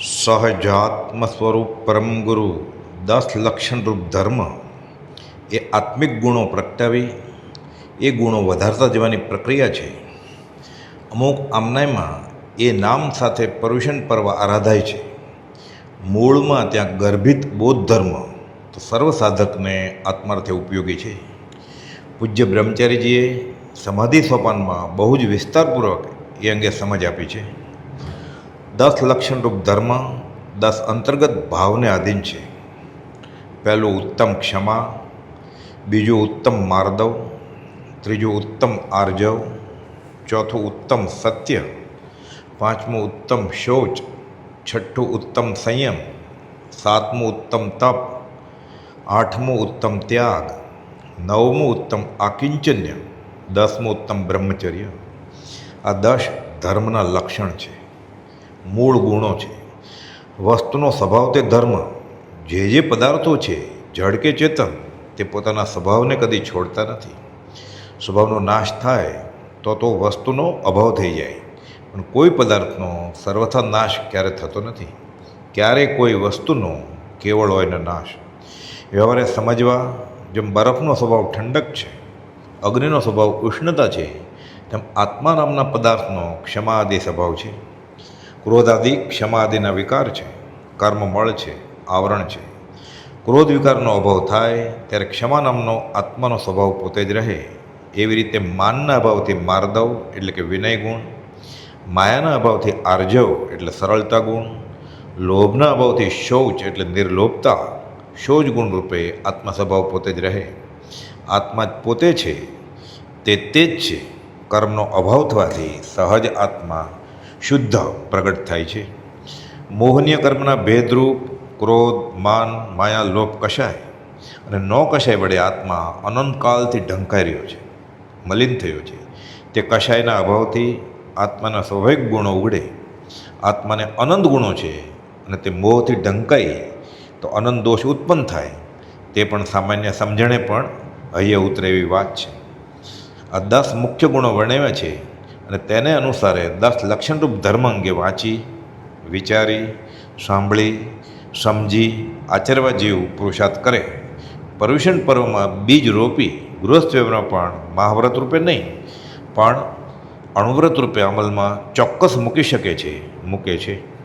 સહજાત્મ સ્વરૂપ પરમ ગુરુ દસ લક્ષણરૂપ ધર્મ એ આત્મિક ગુણો પ્રગટાવી, એ ગુણો વધારતા જવાની પ્રક્રિયા છે. અમુક આમનાયમાં એ નામ સાથે પર્યુષણ પર્વ આરાધાય છે. મૂળમાં ત્યાં ગર્ભિત બૌદ્ધ ધર્મ તો સર્વ સાધકને આત્માર્થે ઉપયોગી છે. પૂજ્ય બ્રહ્મચારીજીએ સમાધિ સોપાનમાં બહુ જ વિસ્તારપૂર્વક એ અંગે સમજ આપી છે. દસ લક્ષણરૂપ ધર્મ દસ અંતર્ગત ભાવને આધીન છે. પહેલું ઉત્તમ ક્ષમા, બીજું ઉત્તમ માર્દવ, ત્રીજું ઉત્તમ આર્જવ, ચોથું ઉત્તમ સત્ય, પાંચમું ઉત્તમ શૌચ, છઠ્ઠું ઉત્તમ સંયમ, સાતમું ઉત્તમ તપ, આઠમું ઉત્તમ ત્યાગ, નવમું ઉત્તમ આકિંચન્ય, દસમું ઉત્તમ બ્રહ્મચર્ય. આ દસ ધર્મના લક્ષણ છે. મૂળ ગુણો છે. વસ્તુનો સ્વભાવ તે ધર્મ. જે જે પદાર્થો છે જળ કે ચેતન, તે પોતાના સ્વભાવને કદી છોડતા નથી. સ્વભાવનો નાશ થાય, તો તો વસ્તુનો અભાવ થઈ જાય. પણ કોઈ પદાર્થનો સર્વથા નાશ ક્યારે થતો નથી. ક્યારે કોઈ વસ્તુનો કેવળ હોય ને નાશ. વ્યવહારે સમજવા, જેમ બરફનો સ્વભાવ ઠંડક છે, અગ્નિનો સ્વભાવ ઉષ્ણતા છે, તેમ આત્મા નામના પદાર્થનો ક્ષમા આદિ સ્વભાવ છે. ક્રોધ ક્ષમાદિના વિકાર છે. કર્મ મળ છે, આવરણ છે. ક્રોધ વિકારનો અભાવ થાય ત્યારે ક્ષમા નામનો આત્માનો સ્વભાવ પોતે જ રહે. એવી રીતે માનના અભાવથી માર્દવ એટલે કે વિનય ગુણ, માયાના અભાવથી આર્જવ એટલે સરળતા ગુણ, લોભના અભાવથી શૌચ એટલે નિર્લોભતા, શૌચ ગુણ રૂપે આત્મા સ્વભાવ પોતે જ રહે. આત્મા જ પોતે છે, તે તે જ છે. કર્મનો અભાવ થવાથી સહજ આત્મા શુદ્ધ પ્રગટ થાય છે. મોહનીય કર્મના ભેદરૂપ, ક્રોધ, માન, માયા, લોભ કશાય? અને ન કશાય વડે આત્મા અનંતકાલથી ઢંકાઈ રહ્યો છે, મલિન થયો છે. તે કશાયના અભાવથી આત્માના સ્વાભાવિક ગુણો ઉગડે. આત્માને અનંત ગુણો છે અને તે મોહથી ઢંકાઈ તો અનંત દોષ ઉત્પન્ન થાય. તે પણ સામાન્ય સમજણે પણ હૈયે ઉતરે એવી વાત છે. આ દસ મુખ્ય ગુણો વર્ણવ્યા છે. અને તેને અનુસારે દસ લક્ષણરૂપ ધર્મ અંગે વાંચી, વિચારી, સાંભળી, સમજી આચરવા જેવું પુરુષાર્થ કરે. પર્યુષણ પર્વમાં બીજ રોપી ગૃહસ્થ વ્યવહારમાં પણ મહાવ્રત રૂપે નહીં, પણ અણુવ્રત રૂપે અમલમાં ચોક્કસ મૂકી શકે છે, મૂકે છે.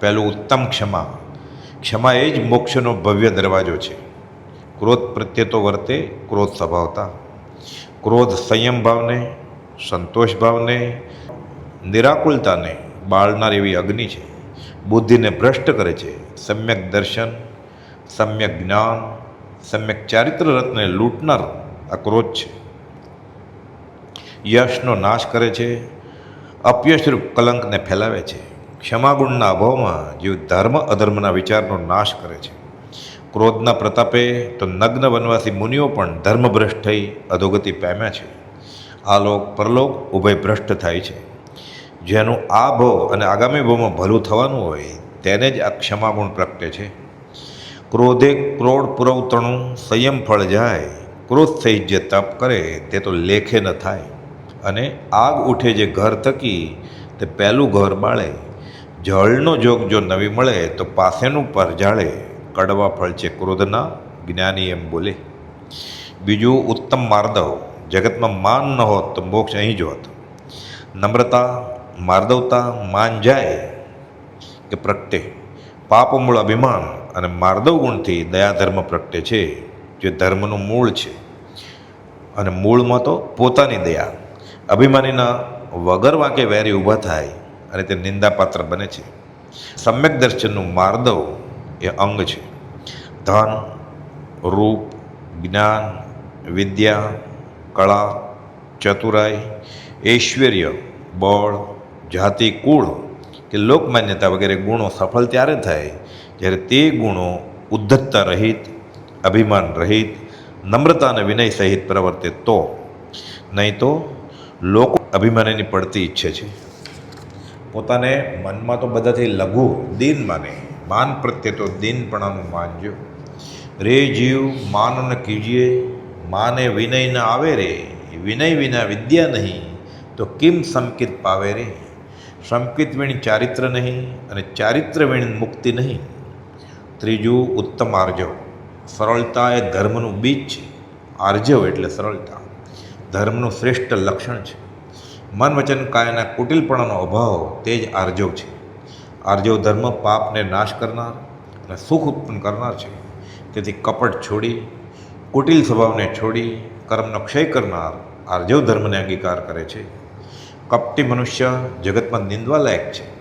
પહેલું ઉત્તમ ક્ષમા. ક્ષમા એ જ મોક્ષનો ભવ્ય દરવાજો છે. ક્રોધ પ્રત્યે તો વર્તે ક્રોધ સ્વભાવતા. ક્રોધ સંયમ ભાવને સંતોષ ભાવને નિરાકુલતાને બાળનાર એવી અગ્નિ છે. બુદ્ધિને ભ્રષ્ટ કરે છે. સમ્યક દર્શન, સમ્યક જ્ઞાન, સમ્યક ચારિત્ર રત્ને લૂંટનાર આ ક્રોધ છે. યશનો નાશ કરે છે. અપયશરૂપ કલંકને ફેલાવે છે. ક્ષમાગુણના અભાવમાં જીવ ધર્મ અધર્મના વિચારનો નાશ કરે છે. ક્રોધના પ્રતાપે તો નગ્ન વનવાસી મુનિઓ પણ ધર્મભ્રષ્ટ થઈ અધોગતિ પામ્યા છે. આલોક પરલોક ઉભય ભ્રષ્ટ થાય છે. જેનું આ ભવ અને આગામી ભવમાં ભલું થવાનું હોય, તેને જ આ ક્ષમાગુણ પ્રગટે છે. ક્રોધે ક્રોડ પુરવતણું સંયમ ફળ જાય. ક્રોધ થઈ જે તપ કરે, તે તો લેખે ન થાય. અને આગ ઉઠે જે ઘર થકી, તે પહેલું ઘર બાળે. જળનો જોગ જો નવી મળે, તો પાસેનું પર જાળે. કડવા ફળ છે ક્રોધના, જ્ઞાની એમ બોલે. બીજું ઉત્તમ માર્દવ જગતમાં માન ન હોત તો મોક્ષ અહીં જ હોત. નમ્રતા, માર્દવતા, માન જાય કે પ્રગટે. પાપમૂળ અભિમાન અને માર્દવ ગુણથી દયાધર્મ પ્રગટે છે, જે ધર્મનું મૂળ છે. અને મૂળમાં તો પોતાની દયા. અભિમાનીના વગર વાંકે વેરી ઊભા થાય અને તે નિંદાપાત્ર બને છે. સમ્યક દર્શનનું માર્દવ એ અંગ છે. ધન, રૂપ, જ્ઞાન, વિદ્યા કળા, ચતુરાઈ, ઐશ્વર્ય, બળ, જાતિ, કુળ કે લોકમાન્યતા વગેરે ગુણો સફળ ત્યારે થાય જ્યારે તે ગુણો ઉદ્ધતતા રહિત, અભિમાન રહિત, નમ્રતા અને વિનય સહિત પ્રવર્તે તો. નહીં તો લોકો અભિમાનીની પડતી ઈચ્છે છે. પોતાને મનમાં તો બધાથી લઘુ દિન માને. માન પ્રત્યે તો દિનપણાનું માનજો રે જીવ માન અને કીજીએ માને વિનય ન આવે રે, વિનય વિના વિદ્યા નહીં, તો કિમ સંકિત પાવે રે? સંકિત વીણ ચારિત્ર નહીં અને ચારિત્ર વીણ મુક્તિ નહીં. ત્રીજું ઉત્તમ આર્જવ. સરળતા એ ધર્મનું બીજ છે. આર્જવ એટલે સરળતા. ધર્મનું શ્રેષ્ઠ લક્ષણ છે. મન વચન કાયના કુટિલપણાનો અભાવ તે જ આર્જવ છે. આર્જવ ધર્મ પાપને નાશ કરનાર અને સુખ ઉત્પન્ન કરનાર છે. તેથી કપટ છોડી કુટિલ સ્વભાવને છોડી કર્મનો ક્ષય કરનાર આર્જવ ધર્મને અંગીકાર કરે છે. કપટી મનુષ્ય જગતમાં નિંદવા લાયક છે.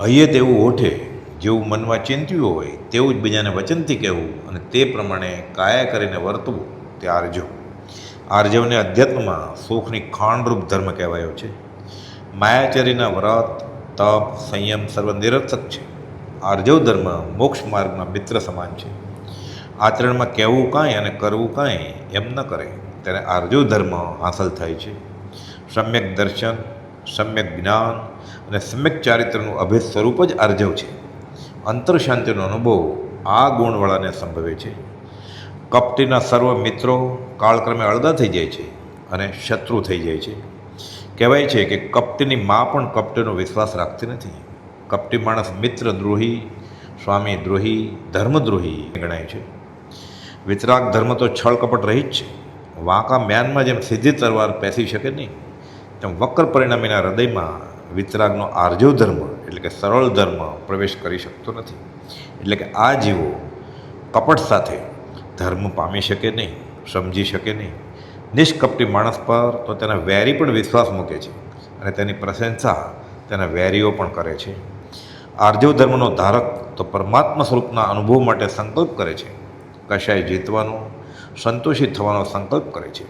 હૈયે તેવું ઓઠે, જેવું મનમાં ચિંત્યું હોય, તેવું જ બીજાને વચનથી કહેવું અને તે પ્રમાણે કાયા કરીને વર્તવું તે આર્જવ. આર્જવને અધ્યાત્મમાં સુખની ખાંડરૂપ ધર્મ કહેવાયો છે. માયાચરીના વ્રત, તપ, સંયમ સર્વ નિરર્થક છે. આર્જવ ધર્મ મોક્ષ માર્ગમાં મિત્ર સમાન છે. આચરણમાં કહેવું કાંઈ અને કરવું કાંઈ એમ ન કરે. ત્યારે આર્જવ ધર્મ હાંસલ થાય છે. સમ્યક દર્શન, સમ્યક જ્ઞાન અને સમ્યક ચારિત્રનું અભેદ સ્વરૂપ જ આર્જવ છે. અંતરશાંતિનો અનુભવ આ ગુણવાળાને સંભવે છે. કપટીના સર્વ મિત્રો કાળક્રમે અળગા થઈ જાય છે અને શત્રુ થઈ જાય છે. કહેવાય છે કે કપટીની મા પણ કપટીનો વિશ્વાસ રાખતી નથી. કપટી માણસ મિત્ર દ્રોહી, સ્વામી દ્રોહી ધર્મદ્રોહી ગણાય છે. વિતરાગ ધર્મ તો છળ કપટ રહી જ છે. વાંકા મ્યાનમાં જેમ સીધી તરવાર પેસી શકે નહીં, તેમ વક્ર પરિણામીના હૃદયમાં વિતરાગનો આર્જવ ધર્મ એટલે કે સરળ ધર્મ પ્રવેશ કરી શકતો નથી. એટલે કે આ જીવો કપટ સાથે ધર્મ પામી શકે નહીં, સમજી શકે નહીં. નિષ્કપટી માણસ પર તો તેના વેરી પણ વિશ્વાસ મૂકે છે અને તેની પ્રશંસા તેના વેરીઓ પણ કરે છે. આર્જવ ધર્મનો ધારક તો પરમાત્મા સ્વરૂપના અનુભવ માટે સંકલ્પ કરે છે. કશાય જીતવાનો, સંતોષિત થવાનો સંકલ્પ કરે છે.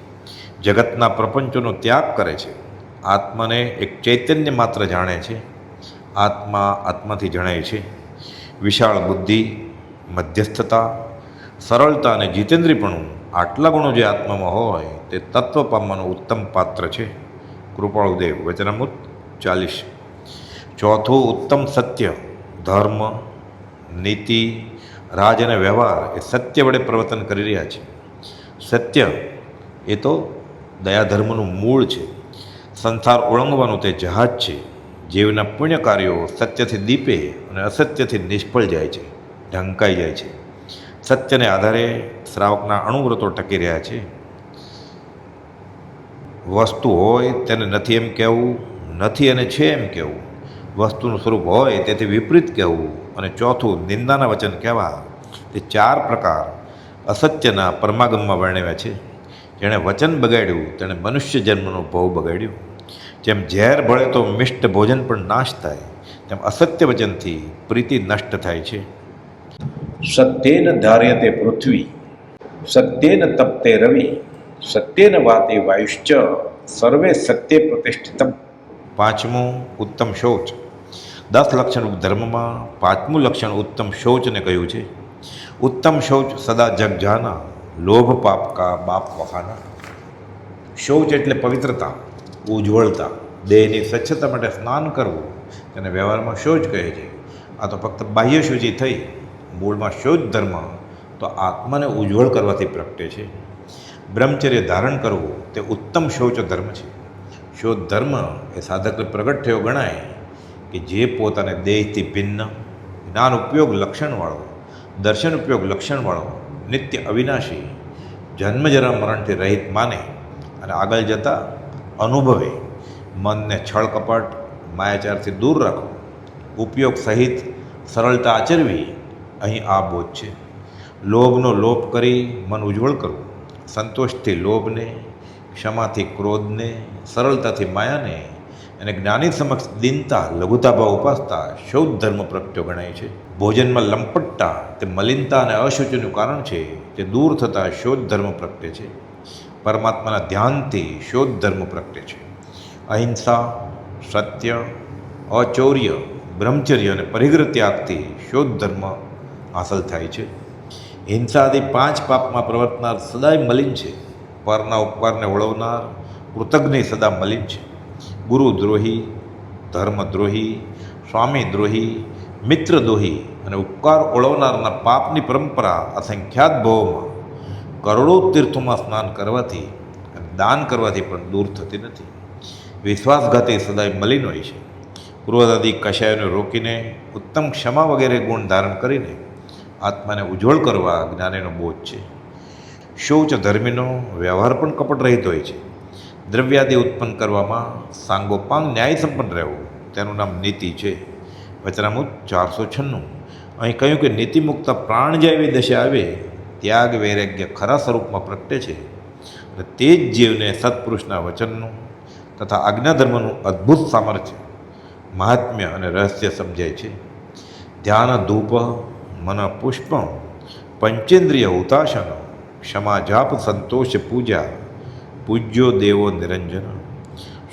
જગતના પ્રપંચોનો ત્યાગ કરે છે. આત્માને એક ચૈતન્ય માત્ર જાણે છે. આત્મા આત્માથી જણાય છે. વિશાળ બુદ્ધિ, મધ્યસ્થતા, સરળતા અને જીતેન્દ્રીપણું આટલા ગુણો જે આત્મામાં હોય તે તત્વ પામવાનું ઉત્તમ પાત્ર છે. કૃપાળુદેવ વચનામૃત ચાલીસ. ચોથું ઉત્તમ સત્ય, ધર્મ, નીતિ રાજ અને વ્યવહાર એ સત્ય વડે પ્રવર્તન કરી રહ્યા છે. સત્ય એ તો દયાધર્મનું મૂળ છે. સંસાર ઓળંગવાનું તે જહાજ છે. જીવના પુણ્ય કાર્યો સત્યથી દીપે અને અસત્યથી નિષ્ફળ જાય છે, ઢંકાઈ જાય છે. સત્યને આધારે શ્રાવકના અણુવ્રતો ટકી રહ્યા છે. વસ્તુ હોય તેને નથી એમ કહેવું, નથી અને છે એમ કહેવું. વસ્તુનું સ્વરૂપ હોય તેથી વિપરીત કહેવું. અને ચોથું નિંદાના વચન કહેવા તે ચાર પ્રકાર અસત્યના પરમાગમમાં વર્ણવ્યા છે. જેણે વચન બગાડ્યું, તેણે મનુષ્ય જન્મનો ભોગ બગાડ્યું. જેમ ઝેર ભળે તો મિષ્ટ ભોજન પણ નાશ થાય, તેમ અસત્ય વચનથી પ્રીતિ નષ્ટ થાય છે. સત્યેન ધાર્યતે પૃથ્વી, સત્યેન તપ્તે રવિ, સત્યેન વાતે વાયુશ્ચ, સર્વે સત્ય પ્રતિષ્ઠિતમ. પાંચમું ઉત્તમ શૌચ. દસ લક્ષણ ધર્મમાં પાંચમું લક્ષણ ઉત્તમ શૌચને કહ્યું છે. ઉત્તમ શૌચ સદા જગ જાના, લોભ પાપ કા બાપ વહાના. શૌચ એટલે પવિત્રતા, ઉજ્જવળતા, દેહની સ્વચ્છતા માટે સ્નાન કરવું તેને વ્યવહારમાં શૌચ કહે છે. આ તો ફક્ત બાહ્ય શુચિ થઈ, મૂળમાં શૌચ ધર્મ તો આત્માને ઉજ્જવળ કરવાથી પ્રગટે છે. બ્રહ્મચર્ય ધારણ કરવું તે ઉત્તમ શૌચ ધર્મ છે. શોધ ધર્મ એ સાધક પ્રગટ થયો ગણાય કે જે પોતાને દેહથી ભિન્ન, જ્ઞાન ઉપયોગ લક્ષણવાળો, દર્શન ઉપયોગ લક્ષણવાળો, નિત્ય અવિનાશી જન્મજરા મરણથી રહિત માને અને આગળ જતાં અનુભવે, મનને છળ કપટ, માયાચારથી દૂર રાખો, ઉપયોગ સહિત સરળતા આચરવી અહીં આ બોધ છે. લોભનો લોપ કરી મન ઉજ્જવળ કરવું, સંતોષથી લોભને, ક્ષમાથી ક્રોધને, સરળતાથી માયાને અને જ્ઞાની સમક્ષ દીનતા લઘુતાભાવ ઉપાસતા શૌધ ધર્મ પ્રગટ્યો ગણાય છે. ભોજનમાં લંપટતા તે મલિનતા અને અશુચિનું કારણ છે, તે દૂર થતાં શોધ ધર્મ પ્રગટે છે. પરમાત્માના ધ્યાનથી શોધ ધર્મ પ્રગટે છે. અહિંસા, સત્ય અચૌર્ય બ્રહ્મચર્ય અને પરિગ્રહ ત્યાગથી શોધ ધર્મ હાંસલ થાય છે. હિંસાથી પાંચ પાપમાં પ્રવર્તનાર સદાય મલિન છે. પરના ઉપકારને વળવનાર કૃતજ્ઞ સદા મલિન છે. ગુરુદ્રોહી, ધર્મદ્રોહી સ્વામી દ્રોહી મિત્રદ્રોહી અને ઉપકાર ઓળવનારના પાપની પરંપરા અસંખ્યાત ભાવોમાં કરોડો તીર્થોમાં સ્નાન કરવાથી અને દાન કરવાથી પણ દૂર થતી નથી. વિશ્વાસઘાતી સદાય મલિન હોય છે. પૂર્વદાદી કશાયોને રોકીને ઉત્તમ ક્ષમા વગેરે ગુણ ધારણ કરીને આત્માને ઉજ્જવળ કરવા જ્ઞાનીનો બોધ છે. શૌચ ધર્મીનો વ્યવહાર પણ કપટ રહિત હોય છે. દ્રવ્યાદિ ઉત્પન્ન કરવામાં સાંગોપાંગ ન્યાય સંપન્ન રહેવું. તેનું નામ નીતિ છે. વચનામૃત ચારસો છન્નું. અહીં કહ્યું કે નીતિમુક્ત પ્રાણ જે એવી દશા આવે, ત્યાગ વૈરાગ્ય ખરા સ્વરૂપમાં પ્રગટે છે. અને તે જ જીવને સત્પુરુષના વચનનું તથા આજ્ઞાધર્મનું અદ્ભુત સામર્થ્ય મહાત્મ્ય અને રહસ્ય સમજાય છે. ધ્યાન ધૂપ મન પુષ્પ પંચેન્દ્રિય ઉતાસન ક્ષમા જાપ સંતોષ પૂજા પૂજ્યો દેવો નિરંજન.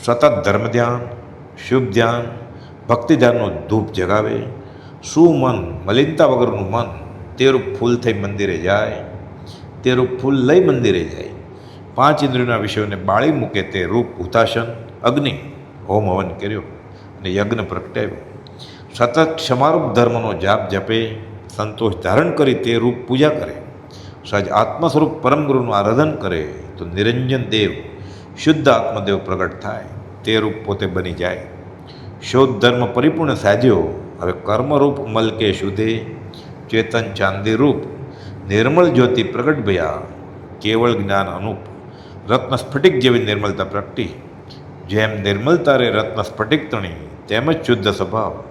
સતત ધર્મ ધ્યાન શુભ ધ્યાન ભક્તિ ધ્યાનનો ધૂપ જગાવે. શું મન મલિનતા વગરનું મન? તે રૂપ ફૂલ થઈ મંદિરે જાય. તે રૂપ ફૂલ લઈ મંદિરે જાય. પાંચ ઇન્દ્રિયોના વિષયોને બાળી મૂકે તે રૂપ ઉતાસન અગ્નિ, હોમ હવન કર્યો અને યજ્ઞ પ્રગટાવ્યો. સતત ક્ષમારૂપ ધર્મનો જાપ જપે. સંતોષ ધારણ કરી તે રૂપ પૂજા કરે. સજ આત્મ સ્વરૂપ પરમ ગુરુનું આરાધન કરે. તો નિરંજન દેવ, શુદ્ધ આત્મદેવ પ્રગટ થાય, તે રૂપ પોતે બની જાય. શોધ ધર્મ પરિપૂર્ણ સાધ્યો, હવે કર્મરૂપ મલકે શુદ્ધે ચેતન ચાંદી રૂપ નિર્મળ જ્યોતિ પ્રગટ ભયા. કેવળ જ્ઞાન અનુપ રત્ન સ્ફટિક જેવી નિર્મલતા પ્રગટી. જેમ નિર્મલતા રે રત્ન સ્ફટિક તણી, તેમ જ શુદ્ધ સ્વભાવ.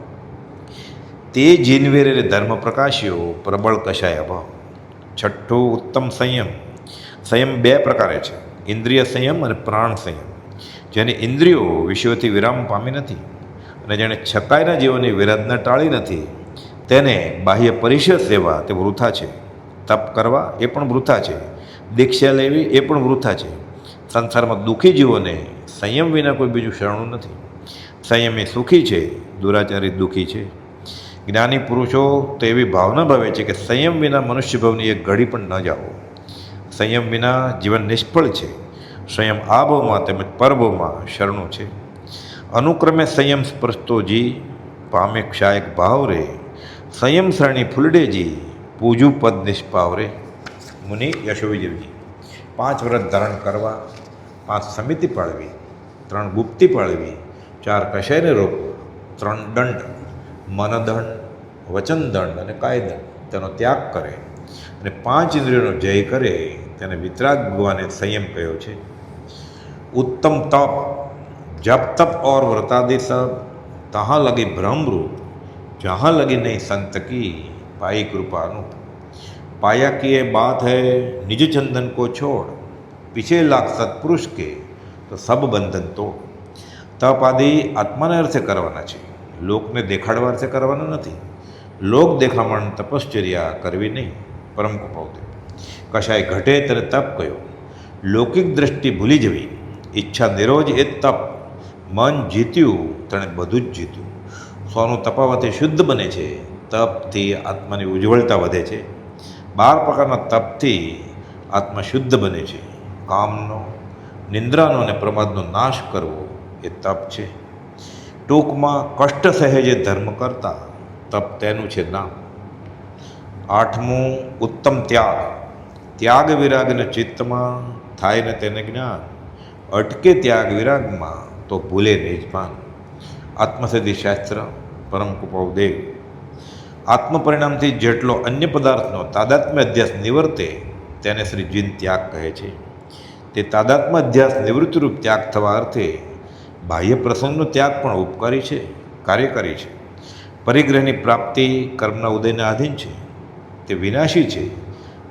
તે જીનવેરે ધર્મ પ્રકાશ્યો, પ્રબળ કશાય અભાવ. છઠ્ઠો ઉત્તમ સંયમ સંયમ બે પ્રકારે છે. ઇન્દ્રિય સંયમ અને પ્રાણ સંયમ. જેની ઇન્દ્રિયો વિષયોથી વિરામ પામી નથી અને જેણે છકાયના જીવનની વિરાધના ટાળી નથી, તેને બાહ્ય પરિષદ સેવા તે વૃથા છે. તપ કરવા એ પણ વૃથા છે. દીક્ષા લેવી એ પણ વૃથા છે. સંસારમાં દુઃખી જીવોને સંયમ વિના કોઈ બીજું શરણું નથી. સંયમી સુખી છે, દુરાચારી દુઃખી છે. જ્ઞાની પુરુષો તો એવી ભાવના ભાવે છે કે સંયમ વિના મનુષ્યભવની એક ઘડી પણ ન જાઓ. સંયમ વિના જીવન નિષ્ફળ છે. સંયમ આ ભાવમાં તેમજ પરભાવમાં શરણું છે. અનુક્રમે સંયમ સ્પર્શતોજી પામે ક્ષાયક ભાવ રે. સંયમ શરણી ફુલડેજી પૂજુ પદ નિષ્પાવ રે. મુનિ યશોવીદેવજી પાંચ વ્રત ધારણ કરવા, પાંચ સમિતિ પાળવી, ત્રણ ગુપ્તિ પાળવી, ચાર કશાયને રોકવો, ત્રણ દંડ, મનદંડ, વચનદંડ અને કાયદંડ તેનો ત્યાગ કરે. અને પાંચ ઇન્દ્રિયોનો જય કરે, તેને વિતરાગ ભગવાને સંયમ કહ્યો છે. ઉત્તમ તપ, જપ તપ ઓર વ્રતાદિ સબ, તહાં લગી ભ્રમરૂપ, જહાં લગી નહીં સંતકી, પાઈ કૃપાનું. પાયા કી બાત હૈ, નિજ ચંદન કો છોડ, પીછે લાખ સત્પુરુષ કે, તો સબ બંધન તો તપ આદિ આત્માને અર્થે કરવાના છે. લોકને દેખાડવા અર્થે કરવાના નથી. લોક દેખામણ તપશ્ચર્યા કરવી નહીં. પરમ કપાવતે. કશાય ઘટે ત્યારે તપ કયો? લૌકિક દ્રષ્ટિ ભૂલી જવી. ઈચ્છા નિરોજ એ તપ. મન જીત્યું, તેણે બધું જ જીત્યું. સોનું તપાવવાથી શુદ્ધ બને છે. તપથી આત્માની ઉજ્જવળતા વધે છે. બાર પ્રકારના તપથી આત્મા શુદ્ધ બને છે. કામનો, નિંદ્રાનો અને પ્રમાદનો નાશ કરવો એ તપ છે. ટૂંકમાં કષ્ટ સહેજે ધર્મ કરતા તપ તેનું છે નામ આઠમું ઉત્તમ ત્યાગ. ત્યાગ વિરાગને ચિત્તમાં થાય ને તેને જ્ઞાન. અટકે ત્યાગ વિરાગમાં તો ભૂલે નિજમાન. આત્મસિદ્ધિ શાસ્ત્ર, પરમ કુપવદેવ આત્મપરિણામથી જેટલો અન્ય પદાર્થનો તાદાત્મ્ય અધ્યાસ નિવર્તે, તેને શ્રી જીન ત્યાગ કહે છે. તે તાદાત્મ્ય અધ્યાસ નિવૃત્તિરૂપ ત્યાગ થવા અર્થે બાહ્ય પ્રસંગનો ત્યાગ પણ ઉપકારી છે કાર્યકારી છે. પરિગ્રહની પ્રાપ્તિ કર્મના ઉદયના આધીન છે. તે વિનાશી છે,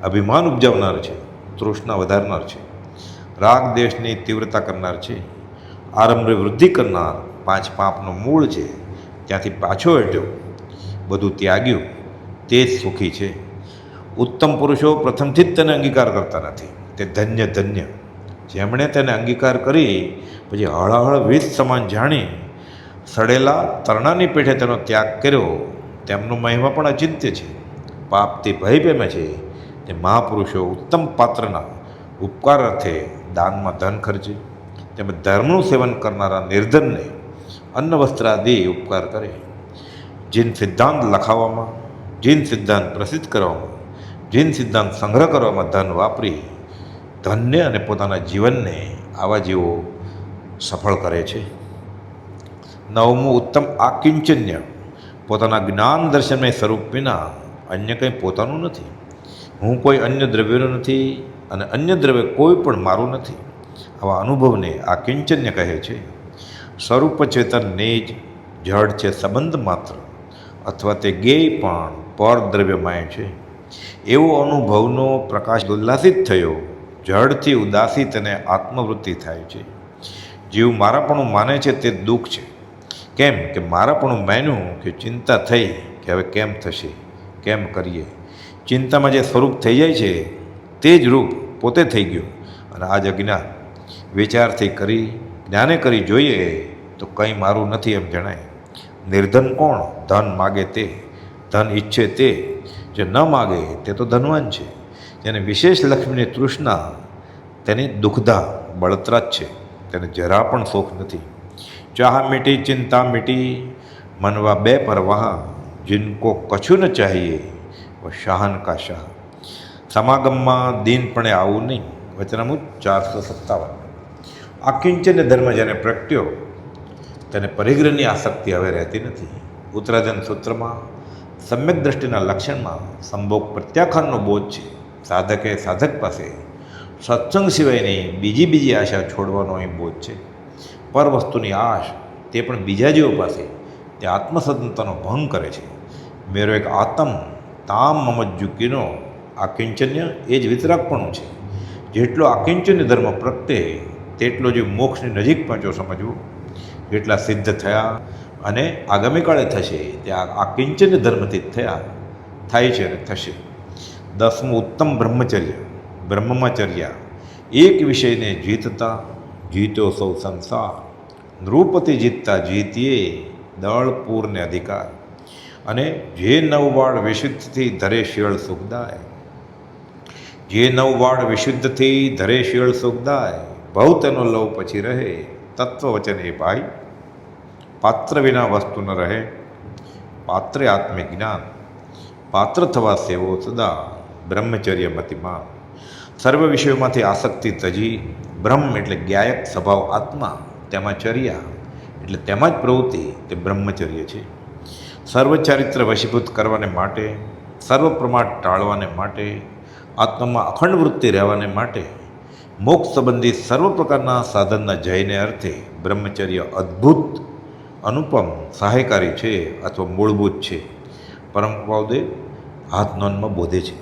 અભિમાન ઉપજાવનાર છે, તૃષ્ણા વધારનાર છે, રાગ દેશની તીવ્રતા કરનાર છે, આરંભે વૃદ્ધિ કરનાર પાંચ પાપનો મૂળ છે, ત્યાંથી પાછો હટ્યો, બધું ત્યાગ્યું, તે જ સુખી છે. ઉત્તમ પુરુષો પ્રથમથી જ તેને અંગીકાર કરતા નથી, તે ધન્ય ધન્ય. જેમણે તેને અંગીકાર કરી, પછી હળહળ વીજ સમાન જાણી, સડેલા તરણાની પેઠે તેનો ત્યાગ કર્યો, તેમનો મહિમા પણ અચિંત્ય છે. પાપથી ભય પેમે છે તે મહાપુરુષો ઉત્તમ પાત્રના ઉપકાર અર્થે દાનમાં ધન ખર્ચે, તેમજ ધર્મનું સેવન કરનારા નિર્ધનને અન્ન, વસ્ત્ર આદિ ઉપકાર કરે. જીન સિદ્ધાંત લખાવવામાં, જીન સિદ્ધાંત પ્રસિદ્ધ કરવામાં, જીન સિદ્ધાંત સંગ્રહ કરવામાં ધન વાપરી ધનને અને પોતાના જીવનને આવા જીવો સફળ કરે છે. નવમું ઉત્તમ આકિંચન્ય, પોતાના જ્ઞાન દર્શનમય સ્વરૂપ વિના અન્ય કંઈ પોતાનું નથી. હું કોઈ અન્ય દ્રવ્યનો નથી અને અન્ય દ્રવ્ય કોઈ પણ મારું નથી. આવા અનુભવને આ કિંચન્ય કહે છે. સ્વરૂપ ચેતન જ જડ છે સંબંધ માત્ર, અથવા તે ગેય પણ પર દ્રવ્યમય છે. એવો અનુભવનો પ્રકાશ ઉલ્લાસિત થયો, જડથી ઉદાસિત અને આત્મવૃત્તિ થાય છે. જીવ મારાપણું માને છે તે દુઃખ છે. કેમ કે મારાપણું માન્યું કે ચિંતા થઈ કે હવે કેમ થશે? કેમ કરીએ? ચિંતામાં જે સ્વરૂપ થઈ જાય છે, તે જ રૂપ પોતે થઈ ગયું. અને આજ અજ્ઞાન વિચારથી કરી, જ્ઞાને કરી જોઈએ, તો કંઈ મારું નથી એમ જણાય. નિર્ધન કોણ? ધન માગે તે. ધન ઈચ્છે તે. જે ન માગે, તે તો ધનવાન છે. જેને વિશેષ લક્ષ્મીની તૃષ્ણા, તેની દુઃખદા બળતરા જ છે. તેને જરા પણ શોખ નથી. ચાહ મીટી ચિંતા મીટી મનવા બે પરવાહ. જિનકો કછું ન ચાહીએ વ શાહન કા શાહ સમાગમમાં દિનપણે આવું નહીં વચનામું ચારસો સત્તાવન આ કિંચન્ય ધર્મ જેને પ્રગટ્યો તેને પરિગ્રહની આસક્તિ હવે રહેતી નથી ઉત્તરાજન સૂત્રમાં સમ્યક દ્રષ્ટિના લક્ષણમાં સંભોગ પ્રત્યાખ્યાનનો બોધ છે સાધકે સાધક પાસે સત્સંગ સિવાયની બીજી બીજી આશા છોડવાનો અહીં બોધ છે પર વસ્તુની આશ તે પણ બીજા જેવો પાસે તે આત્મસ્વતંત્રતાનો ભંગ કરે છે મેરો એક આતમ તામ મમજ્જુકીનો આકિંચન્ય એ જ વિતરાગપણું છે જેટલો આકિંચન્ય ધર્મ પ્રત્યે તેટલો જે મોક્ષની નજીક પહોંચ્યો સમજવું જેટલા સિદ્ધ થયા અને આગામી કાળે થશે તે આ આકિંચન્ય ધર્મથી થયા થાય છે અને થશે દસમું ઉત્તમ બ્રહ્મચર્ય બ્રહ્મચર્યા એક વિષયને જીતતા જીત્યો સૌ સંસાર નૃપતિ જીતતા જીતીએ દળ પૂરને અધિકાર અને જે નવવાળ વિશુદ્ધથી ધરે શિયળ સુખદાય. જે નવવાળ વિશુદ્ધથી ધરે શિયળ સુખદાય. બહુ તેનો લવ પછી રહે, તત્વ એ ભાઈ. પાત્ર વિના વસ્તુ ન રહે, પાત્રે આત્મિક જ્ઞાન. પાત્ર થવા સેવો સદા, બ્રહ્મચર્ય મતિમાન સર્વ વિષયોમાંથી આસક્તિ તજી બ્રહ્મ એટલે જ્ઞાયક સ્વભાવ આત્મા, તેમાં ચર્યા. એટલે તેમાં જ પ્રવૃત્તિ, તે બ્રહ્મચર્ય છે. સર્વ ચારિત્ર વશીભૂત કરવાને માટે સર્વ પ્રમાણ ટાળવાને માટે, આત્મામાં અખંડ વૃત્તિ રહેવાને માટે, મોક્ષ સંબંધી સર્વ પ્રકારના સાધનના જયને અર્થે બ્રહ્મચર્ય અદ્ભુત, અનુપમ, સહાયકારી છે અથવા મૂળભૂત છે. પરમ કૃપાદેવ હાથ બોધે છે.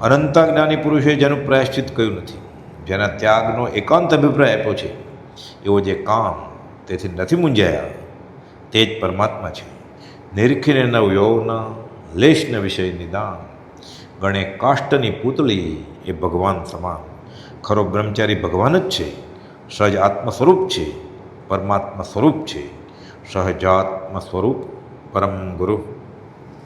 અનંતા જ્ઞાની પુરુષે જેનું પ્રાયશ્ચિત કહ્યું નથી, જેના ત્યાગનો એકાંત અભિપ્રાય આપ્યો છે. એવો જે કામ તેથી નથી મૂંઝાયા, તે જ પરમાત્મા છે. નિરખીને નવ યૌન લેશન વિષય નિદાન. ગણે કાષ્ટની પૂતળી એ ભગવાન સમાન. ખરો બ્રહ્મચારી ભગવાન જ છે. સહજ આત્મ સ્વરૂપ છે. પરમાત્મા સ્વરૂપ છે. સહજાત્મ સ્વરૂપ પરમ ગુરુ.